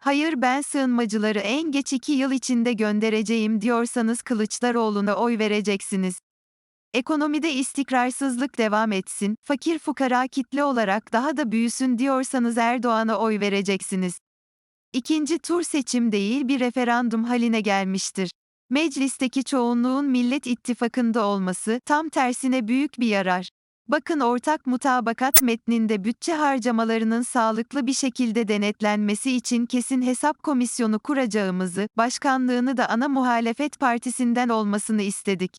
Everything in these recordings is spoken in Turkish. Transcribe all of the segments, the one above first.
Hayır ben sığınmacıları en geç iki yıl içinde göndereceğim diyorsanız Kılıçdaroğlu'na oy vereceksiniz. Ekonomide istikrarsızlık devam etsin, fakir fukara kitle olarak daha da büyüsün diyorsanız Erdoğan'a oy vereceksiniz. İkinci tur seçim değil bir referandum haline gelmiştir. Meclisteki çoğunluğun Millet İttifakı'nda olması tam tersine büyük bir yarar. Bakın ortak mutabakat metninde bütçe harcamalarının sağlıklı bir şekilde denetlenmesi için kesin hesap komisyonu kuracağımızı, başkanlığını da ana muhalefet partisinden olmasını istedik.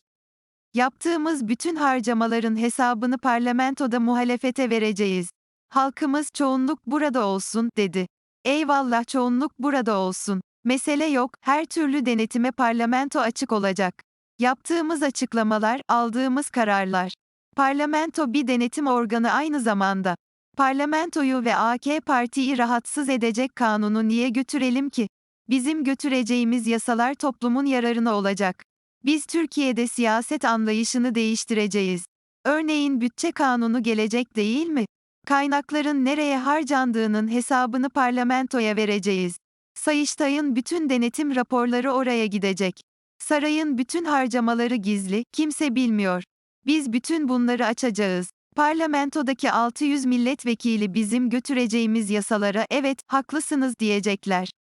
Yaptığımız bütün harcamaların hesabını parlamentoda muhalefete vereceğiz. Halkımız çoğunluk burada olsun, dedi. Eyvallah çoğunluk burada olsun. Mesele yok, her türlü denetime parlamento açık olacak. Yaptığımız açıklamalar, aldığımız kararlar. Parlamento bir denetim organı aynı zamanda. Parlamentoyu ve AK Parti'yi rahatsız edecek kanunu niye götürelim ki? Bizim götüreceğimiz yasalar toplumun yararına olacak. Biz Türkiye'de siyaset anlayışını değiştireceğiz. Örneğin bütçe kanunu gelecek değil mi? Kaynakların nereye harcandığının hesabını parlamentoya vereceğiz. Sayıştay'ın bütün denetim raporları oraya gidecek. Sarayın bütün harcamaları gizli, kimse bilmiyor. Biz bütün bunları açacağız. Parlamentodaki 600 milletvekili bizim götüreceğimiz yasalara evet, haklısınız diyecekler.